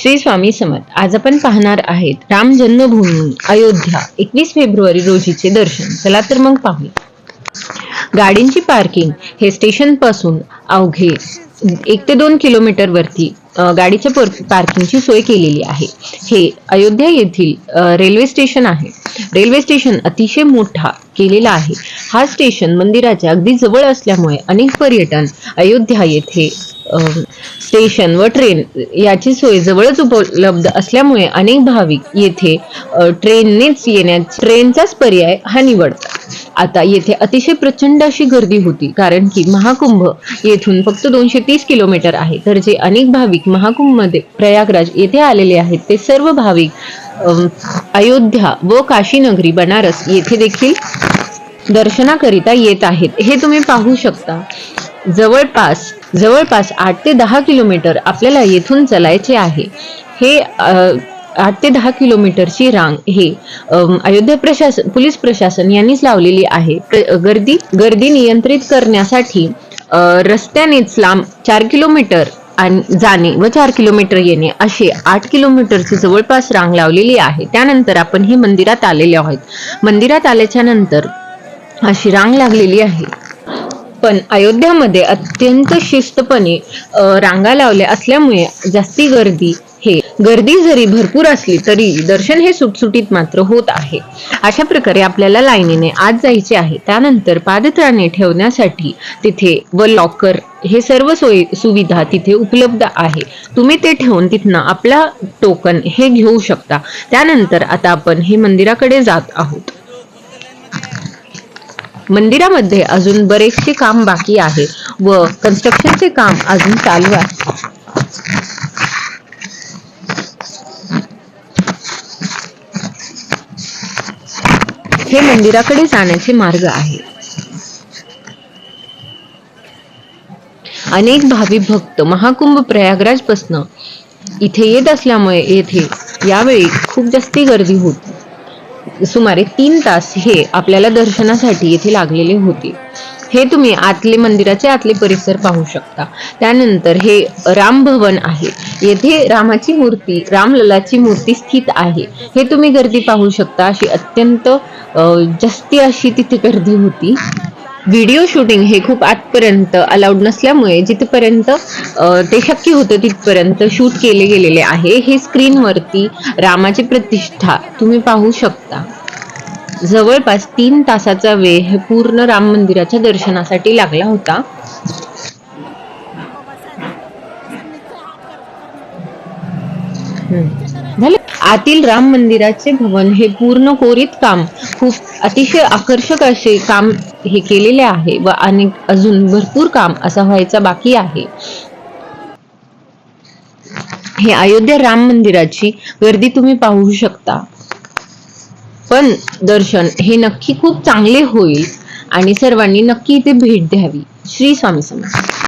श्री स्वामी समर्थ. आज आपण पाहणार आहेत राम जन्मभूमी अयोध्या एकवीस फेब्रुवारी रोजीचे दर्शन. चला तर मग पाहूया. गाडींची पार्किंग हे स्टेशनपासून अवघे एक ते दोन किलोमीटर वरती गाडीच्या पार्किंगची सोय केलेली आहे. हे अयोध्या येथील रेल्वे स्टेशन आहे. रेल्वे स्टेशन अतिशय मोठा केलेला आहे. हा स्टेशन मंदिराच्या अगदी जवळ असल्यामुळे अनेक पर्यटन अयोध्या येथे स्टेशन व ट्रेन याची सोय जवळच उपलब्ध असल्यामुळे अनेक भाविक येथे ट्रेननेच येण्याचा ट्रेनचाच पर्याय हा निवडतात. आता येथे अतिशय प्रचंड अशी गर्दी होती कारण की महाकुंभ येथून फक्त दोनशे तीस किलोमीटर आहे. तर जे अनेक भाविक महाकुंभमध्ये प्रयागराज येथे आलेले आहेत ते सर्व भाविक अयोध्या व काशीनगरी बनारस येथे देखील दर्शनाकरिता येत आहेत. हे तुम्ही पाहू शकता. जवळपास जवळपास आठ ते दहा किलोमीटर आपल्याला येथून चालायचे आहे. हे आठ ते दहा किलोमीटरची रांग हे अयोध्या प्रशासन पोलीस प्रशासन यांनीच लावलेली आहे. गर्दी गर्दी नियंत्रित करण्यासाठी रस्त्यानेच लांब चार किलोमीटर आणि जाणे व चार किलोमीटर येणे असे आठ किलोमीटरची जवळपास रांग लावलेली आहे. त्यानंतर आपण हे मंदिरात आलेले आहोत. मंदिरात आल्याच्यानंतर अशी रांग लागलेली आहे. पण अयोध्यामध्ये अत्यंत शिस्तपणे रांगा लावल्या असल्यामुळे जास्ती गर्दी हे गर्दी जरी भरपूर असली तरी दर्शन हे सुटसुटीत मात्र होत आहे. अशा प्रकारे आपल्याला लाईनीने आत जायचे आहे. त्यानंतर पादत्राणे ठेवण्यासाठी तिथे व लॉकर हे सर्व सोयी सुविधा तिथे उपलब्ध आहे. तुम्ही ते ठेवून तिथनं आपला टोकन हे घेऊ शकता. त्यानंतर आता आपण हे मंदिराकडे जात आहोत. मंदिरामध्ये अजून बरेचसे काम बाकी आहे व कन्स्ट्रक्शनचे काम अजून चालू आहे. हे मंदिराकडे जाण्याचे मार्ग आहे. अनेक भावी भक्त महाकुंभ प्रयागराज पासन इथे येत असल्यामुळे येथे यावेळी खूप जास्ती गर्दी होती. सुमारे तीन तास हे आपल्याला दर्शनासाठी येथे लागलेले होते. हे तुम्ही आतले मंदिराचे आतले परिसर पाहू शकता. त्यानंतर हे राम भवन आहे. येथे रामाची मूर्ती रामललाची मूर्ती स्थित आहे. हे तुम्ही गर्दी पाहू शकता. अशी अत्यंत जास्ती अशी तिथे गर्दी होती. व्हिडिओ शूटिंग हे खूप आतपर्यंत अलाउड नसल्यामुळे जिथपर्यंत ते शक्य होतं तिथपर्यंत शूट केले गेलेले आहे. हे स्क्रीनवरती रामाची प्रतिष्ठा तुम्ही पाहू शकता. जवळपास तीन तासाचा वेळ हे पूर्ण राम मंदिराच्या दर्शनासाठी लागला होता. हम्म. झालं? आतील राम मंदिराचे भवन हे पूर्ण कोरीत काम खूप अतिशय आकर्षक असे काम हे केलेले आहे व अनेक अजून भरपूर काम असं व्हायचं बाकी आहे. हे अयोध्या राम मंदिराची गर्दी तुम्ही पाहू शकता. पण दर्शन हे नक्की खूप चांगले होईल आणि सर्वांनी नक्की इथे भेट द्यावी. श्री स्वामी समर्थ.